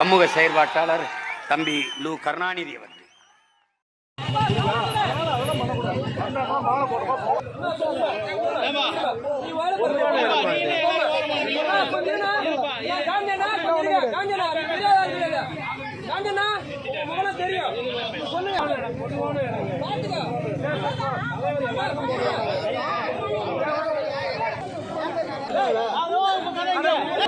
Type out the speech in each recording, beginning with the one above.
சமூக செயற்பாட்டாளர் தம்பி லு கருணாநிதி அவர்கள்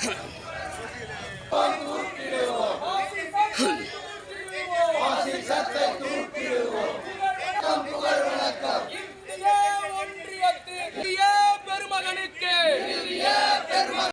Huh.